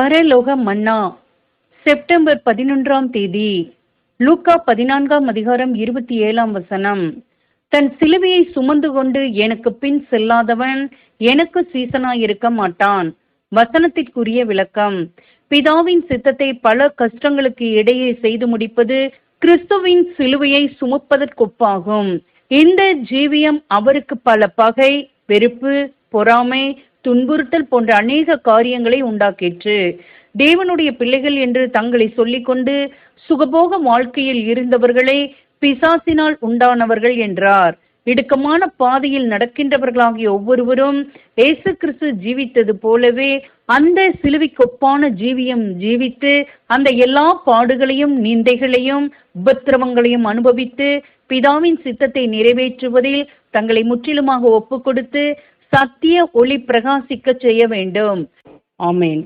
பரலோக மன்னா செப்டம்பர் பதினொன்றாம் தேதி லூக்கா பதினான்காம் அதிகாரம் இருபத்தி ஏழாம் வசனம். தன் சிலுவையை சுமந்து கொண்டு எனக்கு பின் செல்லாதவன் எனக்கு சீசனாயிருக்க மாட்டான். வசனத்திற்குரிய விளக்கம். பிதாவின் சித்தத்தை பல கஷ்டங்களுக்கு இடையே செய்து முடிப்பது கிறிஸ்துவின் சிலுவையை சுமப்பதற்கொப்பாகும். இந்த ஜீவியம் அவருக்கு பல பகை வெறுப்பு பொறாமை துன்புறுத்தல் போன்ற அநேக காரியங்களை உண்டாக்கிற்று. தேவனுடைய பிள்ளைகள் என்று தங்களை சொல்லிக்கொண்டு சுகபோக வாழ்க்கையில் இருந்தவர்களே பிசாசினால் உண்டானவர்கள் என்றார். இடுக்கமான பாதையில் நடக்கின்றவர்களாகிய ஒவ்வொருவரும் இயேசு கிறிஸ்து ஜீவித்தது போலவே அந்த சிலுவைக்கொப்பான ஜீவியம் ஜீவித்து அந்த எல்லா பாடுகளையும் நிந்தைகளையும் உபத்திரவங்களையும் அனுபவித்து பிதாவின் சித்தத்தை நிறைவேற்றுவதில் தங்களை முற்றிலுமாக ஒப்பு கொடுத்து சத்திய ஒளி பிரகாசிக்க செய்ய வேண்டும். ஆமேன்.